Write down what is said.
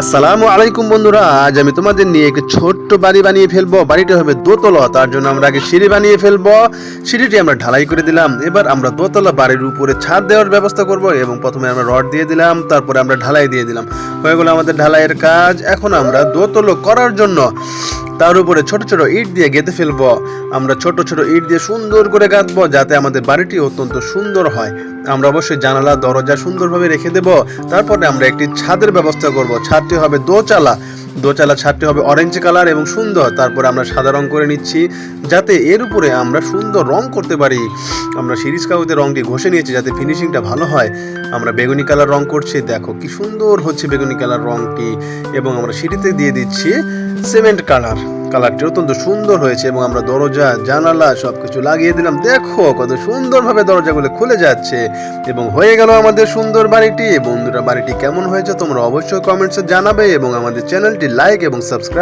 আসসালামু আলাইকুম বন্ধুরা, আজ আমি তোমাদের নিয়ে একটি ছোট্ট বাড়ি বানিয়ে ফেলব। বাড়িটা হবে দোতলা, তার জন্য আমরা আগে সিঁড়ি বানিয়ে ফেলব। সিঁড়িটি আমরা ঢালাই করে দিলাম। এবার আমরা দোতলা বাড়ির উপরে ছাদ দেওয়ার ব্যবস্থা করব এবং প্রথমে আমরা রড দিয়ে দিলাম, তারপরে আমরা ঢালাই দিয়ে দিলাম। হয়ে গেলো আমাদের ঢালাইয়ের কাজ। এখন আমরা দোতলা করার জন্য তার উপরে ছোট ছোট ইট দিয়ে গেঁথে ফেলব। আমরা ছোট ছোট ইট দিয়ে সুন্দর করে গাঁথবো যাতে আমাদের বাড়িটি অত্যন্ত সুন্দর হয়। আমরা অবশ্যই জানালা, দরজা সুন্দরভাবে রেখে দেব। তারপরে আমরা একটি ছাদের ব্যবস্থা করব। ছাদটি হবে দোচালা। দোচালা ছাদটি হবে অরেঞ্জ কালার এবং সুন্দর। তারপরে আমরা সাদা রং করে নিচ্ছি যাতে এর উপরে আমরা সুন্দর রং করতে পারি। আমরা সিরিজ কাগজে রংটি ঘষে নিয়েছি যাতে ফিনিশিংটা ভালো হয়। আমরা বেগুনি কালার রং করছি। দেখো কি সুন্দর হচ্ছে বেগুনি কালার রংটি। এবং আমরা সিঁড়িতে দিয়ে দিচ্ছি সিমেন্ট কালার। কালারটি অত্যন্ত সুন্দর হয়েছে এবং আমরা দরজা, জানালা সব কিছু লাগিয়ে দিলাম। দেখো কত সুন্দরভাবে দরজাগুলো খুলে যাচ্ছে এবং হয়ে গেল আমাদের সুন্দর বাড়িটি। বন্ধুরা, বাড়িটি কেমন হয়েছে তোমরা অবশ্যই কমেন্টসে জানাবে এবং আমাদের চ্যানেলটি লাইক এবং সাবস্ক্রাইব